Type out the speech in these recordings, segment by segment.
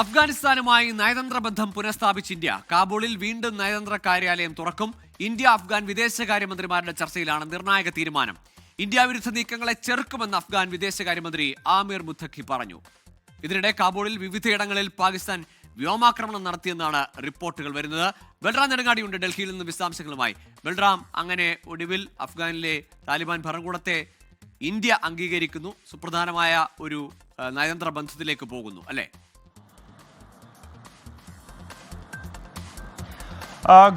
അഫ്ഗാനിസ്ഥാനുമായി നയതന്ത്ര ബന്ധം പുനഃസ്ഥാപിച്ച് ഇന്ത്യ. കാബൂളിൽ വീണ്ടും നയതന്ത്ര കാര്യാലയം തുറക്കും. ഇന്ത്യ അഫ്ഗാൻ വിദേശകാര്യമന്ത്രിമാരുടെ ചർച്ചയിലാണ് നിർണായക തീരുമാനം. ഇന്ത്യ വിരുദ്ധ നീക്കങ്ങളെ ചെറുക്കുമെന്ന് അഫ്ഗാൻ വിദേശകാര്യമന്ത്രി ആമിർ മുത്തഖി പറഞ്ഞു. ഇതിനിടെ കാബൂളിൽ വിവിധയിടങ്ങളിൽ പാകിസ്ഥാൻ വ്യോമാക്രമണം നടത്തിയെന്നാണ് റിപ്പോർട്ടുകൾ വരുന്നത്. ബൽറാം നെടുങ്ങാടിയുണ്ട് ഡൽഹിയിൽ നിന്ന് വിശദാംശങ്ങളുമായി. ബൽറാം അങ്ങനെ ഒടുവിൽ അഫ്ഗാനിലെ താലിബാൻ ഭരണകൂടത്തെ ഇന്ത്യ അംഗീകരിക്കുന്നു. സുപ്രധാനമായ ഒരു നയതന്ത്ര ബന്ധത്തിലേക്ക് പോകുന്നു അല്ലേ?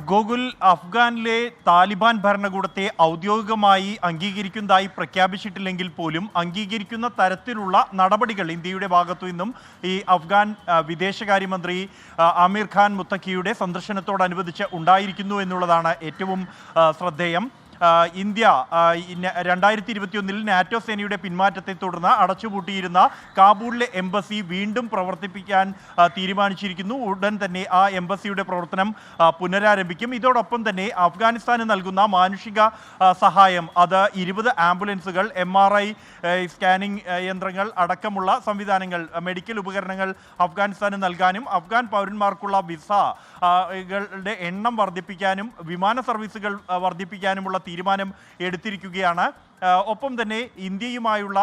ഗോകുൽ അഫ്ഗാനിലെ താലിബാൻ ഭരണകൂടത്തെ ഔദ്യോഗികമായി അംഗീകരിക്കുന്നതായി പ്രഖ്യാപിച്ചിട്ടില്ലെങ്കിൽ പോലും അംഗീകരിക്കുന്ന തരത്തിലുള്ള നടപടികൾ ഇന്ത്യയുടെ ഭാഗത്തു നിന്നും ഈ അഫ്ഗാൻ വിദേശകാര്യമന്ത്രി അമീർ ഖാൻ മുത്തഖിയുടെ സന്ദർശനത്തോടനുബന്ധിച്ച് ഉണ്ടായിരിക്കുന്നു എന്നുള്ളതാണ് ഏറ്റവും ശ്രദ്ധേയം. ഇന്ത്യ രണ്ടായിരത്തി ഇരുപത്തിയൊന്നിൽ നാറ്റോ സേനയുടെ പിന്മാറ്റത്തെ തുടർന്ന് അടച്ചുപൂട്ടിയിരുന്ന കാബൂളിലെ എംബസി വീണ്ടും പ്രവർത്തിപ്പിക്കാൻ തീരുമാനിച്ചിരിക്കുന്നു. ഉടൻ തന്നെ ആ എംബസിയുടെ പ്രവർത്തനം പുനരാരംഭിക്കും. ഇതോടൊപ്പം തന്നെ അഫ്ഗാനിസ്ഥാന് നൽകുന്ന മാനുഷിക സഹായം അത് ഇരുപത് ആംബുലൻസുകൾ എം ആർ ഐ സ്കാനിംഗ് യന്ത്രങ്ങൾ അടക്കമുള്ള സംവിധാനങ്ങൾ മെഡിക്കൽ ഉപകരണങ്ങൾ അഫ്ഗാനിസ്ഥാന് നൽകാനും അഫ്ഗാൻ പൗരന്മാർക്കുള്ള വിസകളുടെ കളുടെ എണ്ണം വർദ്ധിപ്പിക്കാനും വിമാന സർവീസുകൾ വർദ്ധിപ്പിക്കാനുമുള്ള തീരുമാനം എടുത്തിരിക്കുകയാണ്. ഒപ്പം തന്നെ ഇന്ത്യയുമായുള്ള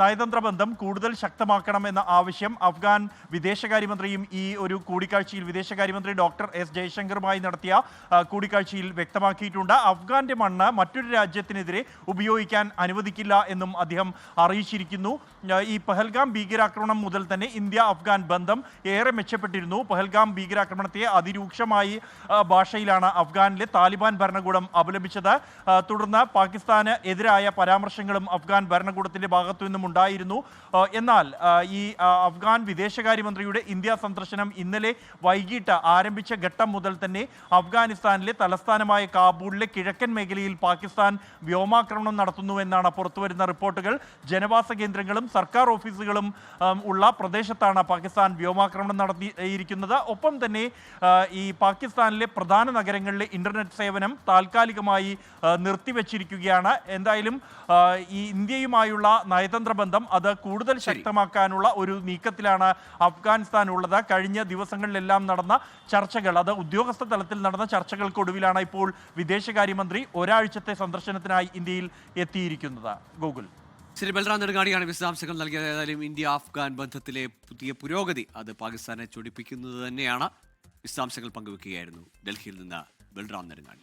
നയതന്ത്ര ബന്ധം കൂടുതൽ ശക്തമാക്കണമെന്ന ആവശ്യം അഫ്ഗാൻ വിദേശകാര്യമന്ത്രിയും ഈ ഒരു കൂടിക്കാഴ്ചയിൽ വിദേശകാര്യമന്ത്രി ഡോക്ടർ എസ് ജയശങ്കറുമായി നടത്തിയ കൂടിക്കാഴ്ചയിൽ വ്യക്തമാക്കിയിട്ടുണ്ട്. അഫ്ഗാന്റെ മണ്ണ് മറ്റൊരു രാജ്യത്തിനെതിരെ ഉപയോഗിക്കാൻ അനുവദിക്കില്ല എന്നും അദ്ദേഹം അറിയിച്ചിരിക്കുന്നു. ഈ പഹൽഗാം ഭീകരാക്രമണം മുതൽ തന്നെ ഇന്ത്യ അഫ്ഗാൻ ബന്ധം ഏറെ മെച്ചപ്പെട്ടിരുന്നു. പഹൽഗാം ഭീകരാക്രമണത്തെ അതിരൂക്ഷമായി ഭാഷയിലാണ് അഫ്ഗാനിലെ താലിബാൻ ഭരണകൂടം അപലപിച്ചത്. തുടർന്ന് പാകിസ്ഥാന് എതിരായ പരാമർശങ്ങളും അഫ്ഗാൻ ഭരണകൂടത്തിന്റെ ഭാഗത്തു നിന്നും ഉണ്ടായിരുന്നു. എന്നാൽ ഈ അഫ്ഗാൻ വിദേശകാര്യമന്ത്രിയുടെ ഇന്ത്യ സന്ദർശനം ഇന്നലെ വൈകിട്ട് ആരംഭിച്ച ഘട്ടം മുതൽ തന്നെ അഫ്ഗാനിസ്ഥാനിലെ തലസ്ഥാനമായ കാബൂളിലെ കിഴക്കൻ മേഖലയിൽ പാകിസ്ഥാൻ വ്യോമാക്രമണം നടത്തുന്നുവെന്നാണ് പുറത്തുവരുന്ന റിപ്പോർട്ടുകൾ. ജനവാസ കേന്ദ്രങ്ങളും സർക്കാർ ഓഫീസുകളും ഉള്ള പ്രദേശത്താണ് പാകിസ്ഥാൻ വ്യോമാക്രമണം നടത്തിയിരിക്കുന്നത്. ഒപ്പം തന്നെ ഈ പാകിസ്ഥാനിലെ പ്രധാന നഗരങ്ങളിലെ ഇന്റർനെറ്റ് സേവനം താൽക്കാലികമായി നിർത്തിവെച്ചിരിക്കുകയാണ്. എന്തായാലും ആ, ഈ ഇന്ത്യയുമായുള്ള നയതന്ത്ര ബന്ധം അത് കൂടുതൽ ശക്തമാക്കാനുള്ള ഒരു നീക്കത്തിലാണ് അഫ്ഗാനിസ്ഥാൻ ഉള്ളത്. കഴിഞ്ഞ ദിവസങ്ങളിലെല്ലാം നടന്ന ചർച്ചകൾ അത് ഉദ്യോഗസ്ഥ തലത്തിൽ നടന്ന ചർച്ചകൾക്കൊടുവിലാണ് ഇപ്പോൾ വിദേശകാര്യമന്ത്രി ഒരാഴ്ചത്തെ സന്ദർശനത്തിനായി ഇന്ത്യയിൽ എത്തിയിരിക്കുന്നത്. ഗൂഗിൾ ശ്രീ ബൽറാം നെടുങ്ങാടിയാണ് വിശദാംശങ്ങൾ നൽകിയത്. ഏതായാലും ഇന്ത്യ അഫ്ഗാൻ ബന്ധത്തിലെ പുതിയ പുരോഗതി അത് പാകിസ്ഥാനെ ചൊടിപ്പിക്കുന്നത് തന്നെയാണ്. വിശദാംശങ്ങൾ പങ്കുവെക്കുകയായിരുന്നു ഡൽഹിയിൽ നിന്ന് ബൽറാം നെടുങ്ങാടി.